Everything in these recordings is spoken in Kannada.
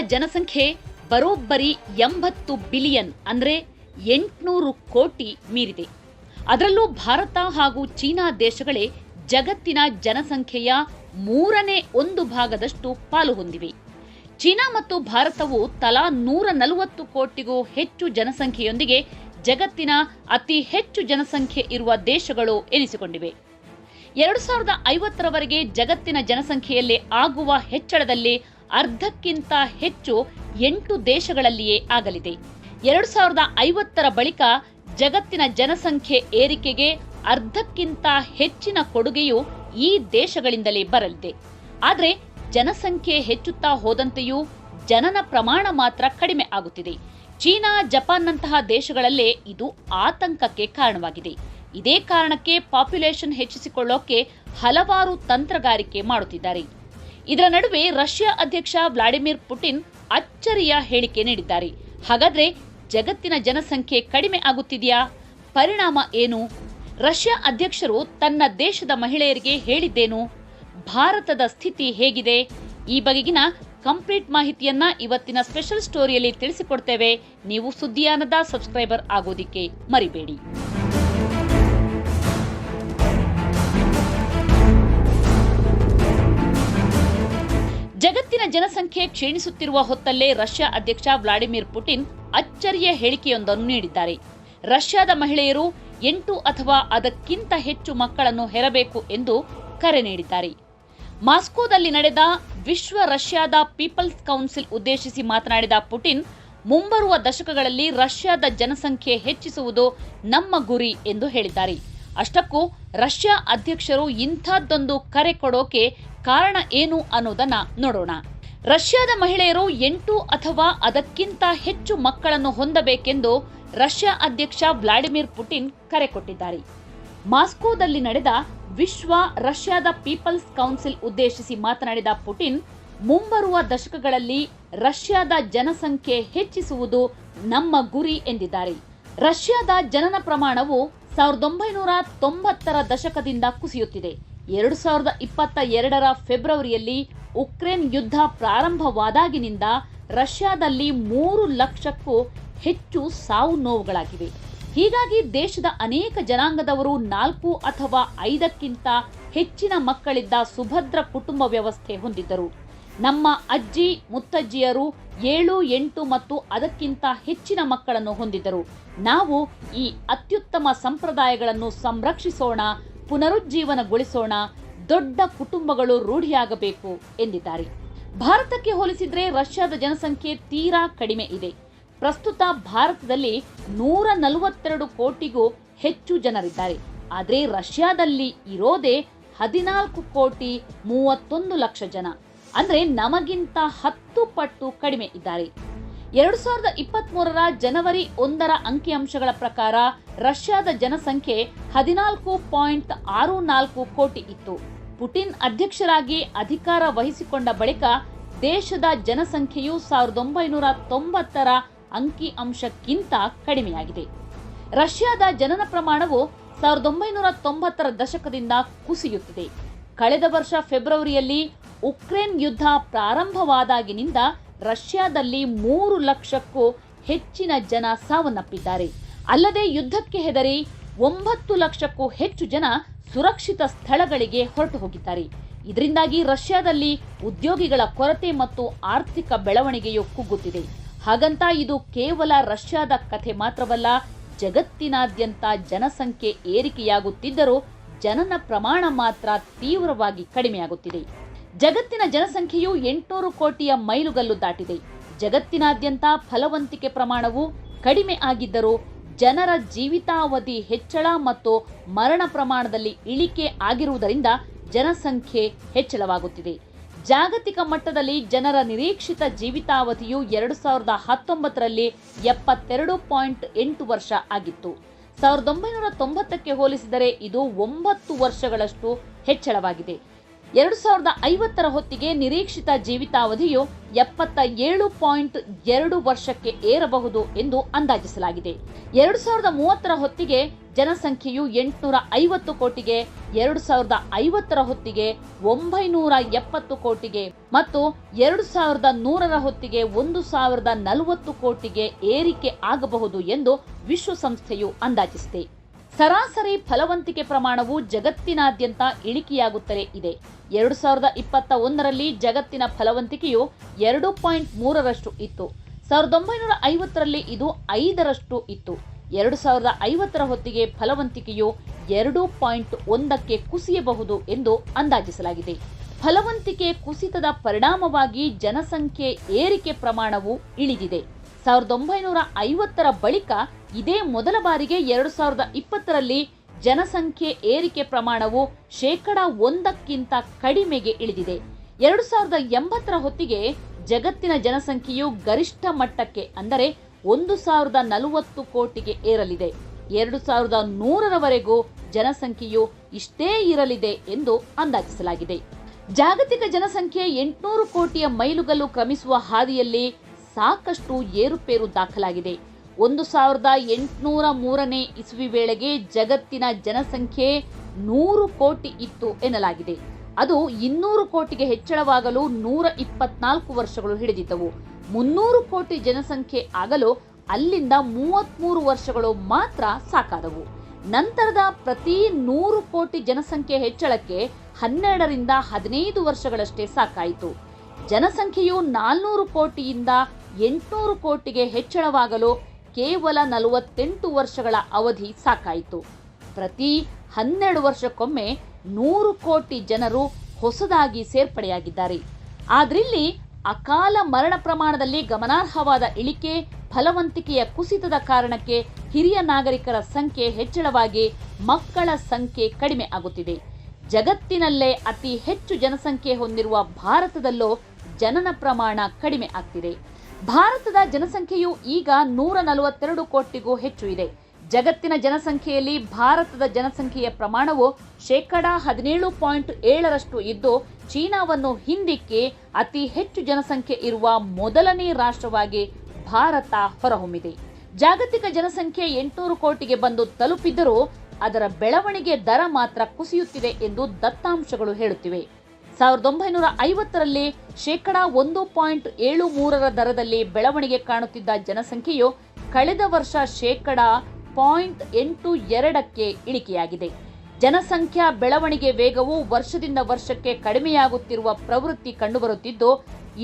ಜನಸಂಖ್ಯೆ ಬರೋಬ್ಬರಿ ಎಂಬತ್ತು ಬಿಲಿಯನ್ ಅಂದರೆ ಎಂಟುನೂರು ಕೋಟಿ ಮೀರಿದೆ. ಅದರಲ್ಲೂ ಭಾರತ ಹಾಗೂ ಚೀನಾ ದೇಶಗಳೇ ಜಗತ್ತಿನ ಜನಸಂಖ್ಯೆಯ ಮೂರನೇ ಒಂದು ಭಾಗದಷ್ಟು ಪಾಲು ಹೊಂದಿವೆ. ಚೀನಾ ಮತ್ತು ಭಾರತವು ತಲಾ ನೂರ ನಲವತ್ತು ಕೋಟಿಗೂ ಹೆಚ್ಚು ಜನಸಂಖ್ಯೆಯೊಂದಿಗೆ ಜಗತ್ತಿನ ಅತಿ ಹೆಚ್ಚು ಜನಸಂಖ್ಯೆ ಇರುವ ದೇಶಗಳು ಎನಿಸಿಕೊಂಡಿವೆ. ಎರಡು ಸಾವಿರದ ಐವತ್ತರವರೆಗೆ ಜಗತ್ತಿನ ಜನಸಂಖ್ಯೆಯಲ್ಲಿ ಆಗುವ ಹೆಚ್ಚಳದಲ್ಲಿ ಅರ್ಧಕ್ಕಿಂತ ಹೆಚ್ಚು ಎಂಟು ದೇಶಗಳಲ್ಲಿಯೇ ಆಗಲಿದೆ. ಎರಡು ಸಾವಿರದ ಐವತ್ತರ ಬಳಿಕ ಜಗತ್ತಿನ ಜನಸಂಖ್ಯೆ ಏರಿಕೆಗೆ ಅರ್ಧಕ್ಕಿಂತ ಹೆಚ್ಚಿನ ಕೊಡುಗೆಯು ಈ ದೇಶಗಳಿಂದಲೇ ಬರಲಿದೆ. ಆದರೆ ಜನಸಂಖ್ಯೆ ಹೆಚ್ಚುತ್ತಾ ಹೋದಂತೆಯೂ ಜನನ ಪ್ರಮಾಣ ಮಾತ್ರ ಕಡಿಮೆ ಆಗುತ್ತಿದೆ. ಚೀನಾ, ಜಪಾನ್ನಂತಹ ದೇಶಗಳಲ್ಲೇ ಇದು ಆತಂಕಕ್ಕೆ ಕಾರಣವಾಗಿದೆ. ಇದೇ ಕಾರಣಕ್ಕೆ ಪಾಪ್ಯುಲೇಷನ್ ಹೆಚ್ಚಿಸಿಕೊಳ್ಳೋಕೆ ಹಲವಾರು ತಂತ್ರಗಾರಿಕೆ ಮಾಡುತ್ತಿದ್ದಾರೆ. ಇದರ ನಡುವೆ ರಷ್ಯಾ ಅಧ್ಯಕ್ಷ ವ್ಲಾಡಿಮಿರ್ ಪುಟಿನ್ ಅಚ್ಚರಿಯ ಹೇಳಿಕೆ ನೀಡಿದ್ದಾರೆ. ಹಾಗಾದ್ರೆ ಜಗತ್ತಿನ ಜನಸಂಖ್ಯೆ ಕಡಿಮೆ ಆಗುತ್ತಿದೆಯಾ? ಪರಿಣಾಮ ಏನು? ರಷ್ಯಾ ಅಧ್ಯಕ್ಷರು ತನ್ನ ದೇಶದ ಮಹಿಳೆಯರಿಗೆ ಹೇಳಿದ್ದೇನು? ಭಾರತದ ಸ್ಥಿತಿ ಹೇಗಿದೆ? ಈ ಬಗೆಗಿನ ಕಂಪ್ಲೀಟ್ ಮಾಹಿತಿಯನ್ನ ಇವತ್ತಿನ ಸ್ಪೆಷಲ್ ಸ್ಟೋರಿಯಲ್ಲಿ ತಿಳಿಸಿಕೊಡ್ತೇವೆ. ನೀವು ಸುದ್ದಿಯಾನದ ಸಬ್ಸ್ಕ್ರೈಬರ್ ಆಗೋದಿಕ್ಕೆ ಮರಿಬೇಡಿ. ಜಗತ್ತಿನ ಜನಸಂಖ್ಯೆ ಕ್ಷೀಣಿಸುತ್ತಿರುವ ಹೊತ್ತಲ್ಲೇ ರಷ್ಯಾ ಅಧ್ಯಕ್ಷ ವ್ಲಾಡಿಮಿರ್ ಪುಟಿನ್ ಅಚ್ಚರಿಯ ಹೇಳಿಕೆಯೊಂದನ್ನು ನೀಡಿದ್ದಾರೆ. ರಷ್ಯಾದ ಮಹಿಳೆಯರು ಎಂಟು ಅಥವಾ ಅದಕ್ಕಿಂತ ಹೆಚ್ಚು ಮಕ್ಕಳನ್ನು ಹೆರಬೇಕು ಎಂದು ಕರೆ ನೀಡಿದ್ದಾರೆ. ಮಾಸ್ಕೋದಲ್ಲಿ ನಡೆದ ವಿಶ್ವ ರಷ್ಯಾದ ಪೀಪಲ್ಸ್ ಕೌನ್ಸಿಲ್ ಉದ್ದೇಶಿಸಿ ಮಾತನಾಡಿದ ಪುಟಿನ್, ಮುಂಬರುವ ದಶಕಗಳಲ್ಲಿ ರಷ್ಯಾದ ಜನಸಂಖ್ಯೆ ಹೆಚ್ಚಿಸುವುದು ನಮ್ಮ ಗುರಿ ಎಂದು ಹೇಳಿದ್ದಾರೆ. ಅಷ್ಟಕ್ಕೂ ರಷ್ಯಾ ಅಧ್ಯಕ್ಷರು ಇಂಥದ್ದೊಂದು ಕರೆ ಕೊಡೋಕೆ ಕಾರಣ ಏನು ಅನ್ನೋದನ್ನ ನೋಡೋಣ. ರಷ್ಯಾದ ಮಹಿಳೆಯರು ಎಂಟು ಅಥವಾ ಅದಕ್ಕಿಂತ ಹೆಚ್ಚು ಮಕ್ಕಳನ್ನು ಹೊಂದಬೇಕೆಂದು ರಷ್ಯಾ ಅಧ್ಯಕ್ಷ ವ್ಲಾಡಿಮಿರ್ ಪುಟಿನ್ ಕರೆ ಕೊಟ್ಟಿದ್ದಾರೆ. ಮಾಸ್ಕೋದಲ್ಲಿ ನಡೆದ ವಿಶ್ವ ರಷ್ಯಾದ ಪೀಪಲ್ಸ್ ಕೌನ್ಸಿಲ್ ಉದ್ದೇಶಿಸಿ ಮಾತನಾಡಿದ ಪುಟಿನ್, ಮುಂಬರುವ ದಶಕಗಳಲ್ಲಿ ರಷ್ಯಾದ ಜನಸಂಖ್ಯೆ ಹೆಚ್ಚಿಸುವುದು ನಮ್ಮ ಗುರಿ ಎಂದಿದ್ದಾರೆ. ರಷ್ಯಾದ ಜನನ ಪ್ರಮಾಣವು ಸಾವಿರದ ಒಂಬೈನೂರ ತೊಂಬತ್ತರ ದಶಕದಿಂದ ಕುಸಿಯುತ್ತಿದೆ. ಎರಡು ಸಾವಿರದ ಇಪ್ಪತ್ತ ಎರಡರ ಫೆಬ್ರವರಿಯಲ್ಲಿ ಉಕ್ರೇನ್ ಯುದ್ಧ ಪ್ರಾರಂಭವಾದಾಗಿನಿಂದ ರಷ್ಯಾದಲ್ಲಿ ಮೂರು ಲಕ್ಷಕ್ಕೂ ಹೆಚ್ಚು ಸಾವು ನೋವುಗಳಾಗಿವೆ. ಹೀಗಾಗಿ ದೇಶದ ಅನೇಕ ಜನಾಂಗದವರು ನಾಲ್ಕು ಅಥವಾ ಐದಕ್ಕಿಂತ ಹೆಚ್ಚಿನ ಮಕ್ಕಳಿದ್ದ ಸುಭದ್ರ ಕುಟುಂಬ ವ್ಯವಸ್ಥೆ ಹೊಂದಿದ್ದರು. ನಮ್ಮ ಅಜ್ಜಿ, ಮುತ್ತಜ್ಜಿಯರು ಏಳು, ಎಂಟು ಮತ್ತು ಅದಕ್ಕಿಂತ ಹೆಚ್ಚಿನ ಮಕ್ಕಳನ್ನು ಹೊಂದಿದ್ದರು. ನಾವು ಈ ಅತ್ಯುತ್ತಮ ಸಂಪ್ರದಾಯಗಳನ್ನು ಸಂರಕ್ಷಿಸೋಣ, ಪುನರುಜ್ಜೀವನಗೊಳಿಸೋಣ, ದೊಡ್ಡ ಕುಟುಂಬಗಳು ರೂಢಿಯಾಗಬೇಕು ಎಂದಿದ್ದಾರೆ. ಭಾರತಕ್ಕೆ ಹೋಲಿಸಿದರೆ ರಷ್ಯಾದ ಜನಸಂಖ್ಯೆ ತೀರಾ ಕಡಿಮೆ ಇದೆ. ಪ್ರಸ್ತುತ ಭಾರತದಲ್ಲಿ ನೂರ ನಲವತ್ತೆರಡು ಕೋಟಿಗೂ ಹೆಚ್ಚು ಜನರಿದ್ದಾರೆ. ಆದರೆ ರಷ್ಯಾದಲ್ಲಿ ಇರೋದೇ ಹದಿನಾಲ್ಕು ಕೋಟಿ ಮೂವತ್ತೊಂದು ಲಕ್ಷ ಜನ. ಅಂದ್ರೆ ನಮಗಿಂತ ಹತ್ತು ಪಟ್ಟು ಕಡಿಮೆ ಇದ್ದಾರೆ. ಎರಡು ಸಾವಿರದ ಇಪ್ಪತ್ತ್ಮೂರರ ಜನವರಿ ಒಂದರ ಅಂಕಿಅಂಶಗಳ ಪ್ರಕಾರ ರಷ್ಯಾದ ಜನಸಂಖ್ಯೆ ಹದಿನಾಲ್ಕು ಪಾಯಿಂಟ್ ಆರು ನಾಲ್ಕು ಕೋಟಿ ಇತ್ತು. ಪುಟಿನ್ ಅಧ್ಯಕ್ಷರಾಗಿ ಅಧಿಕಾರ ವಹಿಸಿಕೊಂಡ ಬಳಿಕ ದೇಶದ ಜನಸಂಖ್ಯೆಯು ಸಾವಿರದ ಒಂಬೈನೂರ ತೊಂಬತ್ತರ ಅಂಕಿ ಅಂಶಕ್ಕಿಂತ ಕಡಿಮೆಯಾಗಿದೆ. ರಷ್ಯಾದ ಜನನ ಪ್ರಮಾಣವು ಸಾವಿರದ ಒಂಬೈನೂರ ತೊಂಬತ್ತರ ದಶಕದಿಂದ ಕುಸಿಯುತ್ತಿದೆ. ಕಳೆದ ವರ್ಷ ಫೆಬ್ರವರಿಯಲ್ಲಿ ಉಕ್ರೇನ್ ಯುದ್ಧ ಪ್ರಾರಂಭವಾದಾಗಿನಿಂದ ರಷ್ಯಾದಲ್ಲಿ ಮೂರು ಲಕ್ಷಕ್ಕೂ ಹೆಚ್ಚಿನ ಜನ ಸಾವನ್ನಪ್ಪಿದ್ದಾರೆ. ಅಲ್ಲದೆ ಯುದ್ಧಕ್ಕೆ ಹೆದರಿ ಒಂಬತ್ತು ಲಕ್ಷಕ್ಕೂ ಹೆಚ್ಚು ಜನ ಸುರಕ್ಷಿತ ಸ್ಥಳಗಳಿಗೆ ಹೊರಟು ಹೋಗಿದ್ದಾರೆ. ಇದರಿಂದಾಗಿ ರಷ್ಯಾದಲ್ಲಿ ಉದ್ಯೋಗಿಗಳ ಕೊರತೆ ಮತ್ತು ಆರ್ಥಿಕ ಬೆಳವಣಿಗೆಯು ಕುಗ್ಗುತ್ತಿದೆ. ಹಾಗಂತ ಇದು ಕೇವಲ ರಷ್ಯಾದ ಕಥೆ ಮಾತ್ರವಲ್ಲ, ಜಗತ್ತಿನಾದ್ಯಂತ ಜನಸಂಖ್ಯೆ ಏರಿಕೆಯಾಗುತ್ತಿದ್ದರೂ ಜನನ ಪ್ರಮಾಣ ಮಾತ್ರ ತೀವ್ರವಾಗಿ ಕಡಿಮೆಯಾಗುತ್ತಿದೆ. ಜಗತ್ತಿನ ಜನಸಂಖ್ಯೆಯು ಎಂಟುನೂರು ಕೋಟಿಯ ಮೈಲುಗಲ್ಲು ದಾಟಿದೆ. ಜಗತ್ತಿನಾದ್ಯಂತ ಫಲವಂತಿಕೆ ಪ್ರಮಾಣವು ಕಡಿಮೆ ಆಗಿದ್ದರೂ ಜನರ ಜೀವಿತಾವಧಿ ಹೆಚ್ಚಳ ಮತ್ತು ಮರಣ ಪ್ರಮಾಣದಲ್ಲಿ ಇಳಿಕೆ ಆಗಿರುವುದರಿಂದ ಜನಸಂಖ್ಯೆ ಹೆಚ್ಚಳವಾಗುತ್ತಿದೆ. ಜಾಗತಿಕ ಮಟ್ಟದಲ್ಲಿ ಜನರ ನಿರೀಕ್ಷಿತ ಜೀವಿತಾವಧಿಯು ಎರಡು ಸಾವಿರದ ಹತ್ತೊಂಬತ್ತರಲ್ಲಿ ಎಪ್ಪತ್ತೆರಡು ಪಾಯಿಂಟ್ ಎಂಟು ವರ್ಷ ಆಗಿತ್ತು. ಸಾವಿರದ ಒಂಬೈನೂರ ತೊಂಬತ್ತಕ್ಕೆ ಹೋಲಿಸಿದರೆ ಇದು ಒಂಬತ್ತು ವರ್ಷಗಳಷ್ಟು ಹೆಚ್ಚಳವಾಗಿದೆ. ಎರಡು ಸಾವಿರದ ಐವತ್ತರ ಹೊತ್ತಿಗೆ ನಿರೀಕ್ಷಿತ ಜೀವಿತಾವಧಿಯು ಎಪ್ಪತ್ತ ಏಳು ಪಾಯಿಂಟ್ ಎರಡು ವರ್ಷಕ್ಕೆ ಏರಬಹುದು ಎಂದು ಅಂದಾಜಿಸಲಾಗಿದೆ. ಎರಡು ಸಾವಿರದ ಮೂವತ್ತರ ಹೊತ್ತಿಗೆ ಜನಸಂಖ್ಯೆಯು ಎಂಟುನೂರ ಐವತ್ತು ಕೋಟಿಗೆ, ಎರಡು ಸಾವಿರದ ಐವತ್ತರ ಹೊತ್ತಿಗೆ ಒಂಬೈನೂರ ಎಪ್ಪತ್ತು ಕೋಟಿಗೆ ಮತ್ತು ಎರಡು ಸಾವಿರದ ನೂರರ ಹೊತ್ತಿಗೆ ಒಂದು ಸಾವಿರದ ನಲವತ್ತು ಕೋಟಿಗೆ ಏರಿಕೆ ಆಗಬಹುದು ಎಂದು ವಿಶ್ವಸಂಸ್ಥೆಯು ಅಂದಾಜಿಸಿದೆ. ಸರಾಸರಿ ಫಲವಂತಿಕೆ ಪ್ರಮಾಣವು ಜಗತ್ತಿನಾದ್ಯಂತ ಇಳಿಕೆಯಾಗುತ್ತಲೇ ಇದೆ. ಎರಡು ಸಾವಿರದ ಇಪ್ಪತ್ತ ಒಂದರಲ್ಲಿ ಜಗತ್ತಿನ ಫಲವಂತಿಕೆಯು ಎರಡು ಪಾಯಿಂಟ್ ಮೂರರಷ್ಟು ಇತ್ತು. ಸಾವಿರದ ಒಂಬೈನೂರ ಐವತ್ತರಲ್ಲಿ ಇದು ಐದರಷ್ಟು ಇತ್ತು. ಎರಡು ಸಾವಿರದ ಐವತ್ತರ ಹೊತ್ತಿಗೆ ಫಲವಂತಿಕೆಯು ಎರಡು ಪಾಯಿಂಟ್ ಒಂದಕ್ಕೆ ಕುಸಿಯಬಹುದು ಎಂದು ಅಂದಾಜಿಸಲಾಗಿದೆ. ಫಲವಂತಿಕೆ ಕುಸಿತದ ಪರಿಣಾಮವಾಗಿ ಜನಸಂಖ್ಯೆ ಏರಿಕೆ ಪ್ರಮಾಣವು ಇಳಿದಿದೆ. ಸಾವಿರದ ಒಂಬೈನೂರ ಐವತ್ತರ ಬಳಿಕ ಇದೇ ಮೊದಲ ಬಾರಿಗೆ ಎರಡು ಸಾವಿರದ ಇಪ್ಪತ್ತರಲ್ಲಿ ಜನಸಂಖ್ಯೆ ಏರಿಕೆ ಪ್ರಮಾಣವು ಶೇಕಡ ಒಂದಕ್ಕಿಂತ ಕಡಿಮೆಗೆ ಇಳಿದಿದೆ. ಎರಡು ಸಾವಿರದ ಎಂಬತ್ತರ ಹೊತ್ತಿಗೆ ಜಗತ್ತಿನ ಜನಸಂಖ್ಯೆಯು ಗರಿಷ್ಠ ಮಟ್ಟಕ್ಕೆ, ಅಂದರೆ ಒಂದು ಸಾವಿರದ ನಲವತ್ತು ಕೋಟಿಗೆ ಏರಲಿದೆ. ಎರಡು ಸಾವಿರದ ನೂರರವರೆಗೂ ಜನಸಂಖ್ಯೆಯು ಇಷ್ಟೇ ಇರಲಿದೆ ಎಂದು ಅಂದಾಜಿಸಲಾಗಿದೆ. ಜಾಗತಿಕ ಜನಸಂಖ್ಯೆ ಎಂಟುನೂರು ಕೋಟಿಯ ಮೈಲುಗಲ್ಲು ಕ್ರಮಿಸುವ ಹಾದಿಯಲ್ಲಿ ಸಾಕಷ್ಟು ಏರುಪೇರು ದಾಖಲಾಗಿದೆ. ಒಂದು ಸಾವಿರದ ಎಂಟುನೂರ ಮೂರನೇ ಇಸುವಿ ವೇಳೆಗೆ ಜಗತ್ತಿನ ಜನಸಂಖ್ಯೆ ನೂರು ಕೋಟಿ ಇತ್ತು ಎನ್ನಲಾಗಿದೆ. ಅದು ಇನ್ನೂರು ಕೋಟಿಗೆ ಹೆಚ್ಚಳವಾಗಲು ನೂರ ಇಪ್ಪತ್ನಾಲ್ಕು ವರ್ಷಗಳು ಹಿಡಿದಿದ್ದವು. ಮುನ್ನೂರು ಕೋಟಿ ಜನಸಂಖ್ಯೆ ಆಗಲು ಅಲ್ಲಿಂದ ಮೂವತ್ಮೂರು ವರ್ಷಗಳು ಮಾತ್ರ ಸಾಕಾದವು. ನಂತರದ ಪ್ರತಿ ನೂರು ಕೋಟಿ ಜನಸಂಖ್ಯೆ ಹೆಚ್ಚಳಕ್ಕೆ ಹನ್ನೆರಡರಿಂದ ಹದಿನೈದು ವರ್ಷಗಳಷ್ಟೇ ಸಾಕಾಯಿತು. ಜನಸಂಖ್ಯೆಯು ನಾಲ್ನೂರು ಕೋಟಿಯಿಂದ ಎಂಟುನೂರು ಕೋಟಿಗೆ ಹೆಚ್ಚಳವಾಗಲು ಕೇವಲ ನಲವತ್ತೆಂಟು ವರ್ಷಗಳ ಅವಧಿ ಸಾಕಾಯಿತು. ಪ್ರತಿ ಹನ್ನೆರಡು ವರ್ಷಕ್ಕೊಮ್ಮೆ ನೂರು ಕೋಟಿ ಜನರು ಹೊಸದಾಗಿ ಸೇರ್ಪಡೆಯಾಗಿದ್ದಾರೆ. ಆದ್ರಿಲ್ಲಿ ಅಕಾಲ ಮರಣ ಪ್ರಮಾಣದಲ್ಲಿ ಗಮನಾರ್ಹವಾದ ಇಳಿಕೆ, ಫಲವಂತಿಕೆಯ ಕುಸಿತದ ಕಾರಣಕ್ಕೆ ಹಿರಿಯ ನಾಗರಿಕರ ಸಂಖ್ಯೆ ಹೆಚ್ಚಳವಾಗಿ ಮಕ್ಕಳ ಸಂಖ್ಯೆ ಕಡಿಮೆ ಆಗುತ್ತಿದೆ. ಜಗತ್ತಿನಲ್ಲೇ ಅತಿ ಹೆಚ್ಚು ಜನಸಂಖ್ಯೆ ಹೊಂದಿರುವ ಭಾರತದಲ್ಲೂ ಜನನ ಪ್ರಮಾಣ ಕಡಿಮೆ ಆಗ್ತಿದೆ. ಭಾರತದ ಜನಸಂಖ್ಯೆಯು ಈಗ ನೂರ ನಲವತ್ತೆರಡು ಕೋಟಿಗೂ ಹೆಚ್ಚು ಇದೆ. ಜಗತ್ತಿನ ಜನಸಂಖ್ಯೆಯಲ್ಲಿ ಭಾರತದ ಜನಸಂಖ್ಯೆಯ ಪ್ರಮಾಣವು ಶೇಕಡ ಹದಿನೇಳು ಪಾಯಿಂಟ್ ಏಳರಷ್ಟು ಇದ್ದು, ಚೀನಾವನ್ನು ಹಿಂದಿಕ್ಕಿ ಅತಿ ಹೆಚ್ಚು ಜನಸಂಖ್ಯೆ ಇರುವ ಮೊದಲನೇ ರಾಷ್ಟ್ರವಾಗಿ ಭಾರತ ಹೊರಹೊಮ್ಮಿದೆ. ಜಾಗತಿಕ ಜನಸಂಖ್ಯೆ ಎಂಟುನೂರು ಕೋಟಿಗೆ ಬಂದು ತಲುಪಿದ್ದರೂ ಅದರ ಬೆಳವಣಿಗೆ ದರ ಮಾತ್ರ ಕುಸಿಯುತ್ತಿದೆ ಎಂದು ದತ್ತಾಂಶಗಳು ಹೇಳುತ್ತಿವೆ. ಸಾವಿರದ ಒಂಬೈನೂರ ಐವತ್ತರಲ್ಲಿ ಶೇಕಡ ಒಂದು ಪಾಯಿಂಟ್ ಏಳು ಮೂರರ ದರದಲ್ಲಿ ಬೆಳವಣಿಗೆ ಕಾಣುತ್ತಿದ್ದ ಜನಸಂಖ್ಯೆಯು ಕಳೆದ ವರ್ಷ ಶೇಕಡ ಪಾಯಿಂಟ್ ಎಂಟು ಎರಡಕ್ಕೆ ಇಳಿಕೆಯಾಗಿದೆ. ಜನಸಂಖ್ಯಾ ಬೆಳವಣಿಗೆ ವೇಗವು ವರ್ಷದಿಂದ ವರ್ಷಕ್ಕೆ ಕಡಿಮೆಯಾಗುತ್ತಿರುವ ಪ್ರವೃತ್ತಿ ಕಂಡುಬರುತ್ತಿದ್ದು,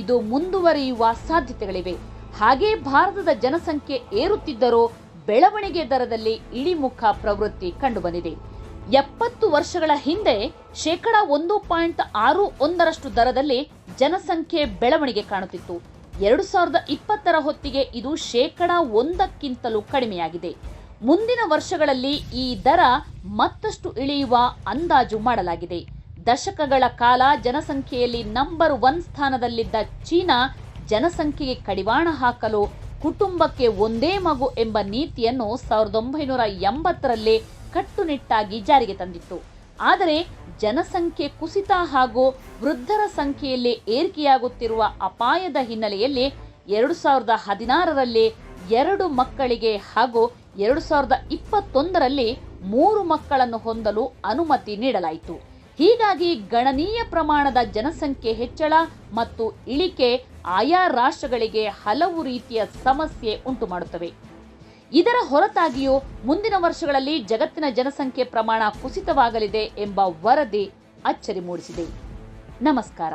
ಇದು ಮುಂದುವರಿಯುವ ಸಾಧ್ಯತೆಗಳಿವೆ. ಹಾಗೆ ಭಾರತದ ಜನಸಂಖ್ಯೆ ಏರುತ್ತಿದ್ದರೂ ಬೆಳವಣಿಗೆ ದರದಲ್ಲಿ ಇಳಿಮುಖ ಪ್ರವೃತ್ತಿ ಕಂಡುಬಂದಿದೆ. ಎಪ್ಪತ್ತು ವರ್ಷಗಳ ಹಿಂದೆ ಶೇಕಡ ಒಂದು ಪಾಯಿಂಟ್ ಆರು ಒಂದರಷ್ಟು ದರದಲ್ಲಿ ಜನಸಂಖ್ಯೆ ಬೆಳವಣಿಗೆ ಕಾಣುತ್ತಿತ್ತು. ಎರಡು ಸಾವಿರದ ಇಪ್ಪತ್ತರ ಹೊತ್ತಿಗೆ ಇದು ಶೇಕಡ ಒಂದಕ್ಕಿಂತಲೂ ಕಡಿಮೆಯಾಗಿದೆ. ಮುಂದಿನ ವರ್ಷಗಳಲ್ಲಿ ಈ ದರ ಮತ್ತಷ್ಟು ಇಳಿಯುವ ಅಂದಾಜು ಮಾಡಲಾಗಿದೆ. ದಶಕಗಳ ಕಾಲ ಜನಸಂಖ್ಯೆಯಲ್ಲಿ ನಂಬರ್ ಒನ್ ಸ್ಥಾನದಲ್ಲಿದ್ದ ಚೀನಾ ಜನಸಂಖ್ಯೆಗೆ ಕಡಿವಾಣ ಹಾಕಲು ಕುಟುಂಬಕ್ಕೆ ಒಂದೇ ಮಗು ಎಂಬ ನೀತಿಯನ್ನು ಸಾವಿರದ ಒಂಬೈನೂರ ಎಂಬತ್ತರಲ್ಲಿ ಕಟ್ಟುನಿಟ್ಟಾಗಿ ಜಾರಿಗೆ ತಂದಿತ್ತು. ಆದರೆ ಜನಸಂಖ್ಯೆ ಕುಸಿತ ಹಾಗೂ ವೃದ್ಧರ ಸಂಖ್ಯೆಯಲ್ಲಿ ಏರಿಕೆಯಾಗುತ್ತಿರುವ ಅಪಾಯದ ಹಿನ್ನೆಲೆಯಲ್ಲಿ ಎರಡು ಸಾವಿರದ ಹದಿನಾರರಲ್ಲಿ ಎರಡು ಮಕ್ಕಳಿಗೆ ಹಾಗೂ ಎರಡು ಸಾವಿರದ ಇಪ್ಪತ್ತೊಂದರಲ್ಲಿ ಮೂರು ಮಕ್ಕಳನ್ನು ಹೊಂದಲು ಅನುಮತಿ ನೀಡಲಾಯಿತು. ಹೀಗಾಗಿ ಗಣನೀಯ ಪ್ರಮಾಣದ ಜನಸಂಖ್ಯೆ ಹೆಚ್ಚಳ ಮತ್ತು ಇಳಿಕೆ ಆಯಾ ರಾಷ್ಟ್ರಗಳಿಗೆ ಹಲವು ರೀತಿಯ ಸಮಸ್ಯೆ ಉಂಟು ಮಾಡುತ್ತವೆ ಇದರ ಹೊರತಾಗಿಯೂ ಮುಂದಿನ ವರ್ಷಗಳಲ್ಲಿ ಜಗತ್ತಿನ ಜನಸಂಖ್ಯೆ ಪ್ರಮಾಣ ಕುಸಿತವಾಗಲಿದೆ ಎಂಬ ವರದಿ ಅಚ್ಚರಿ ಮೂಡಿಸಿದೆ. ನಮಸ್ಕಾರ.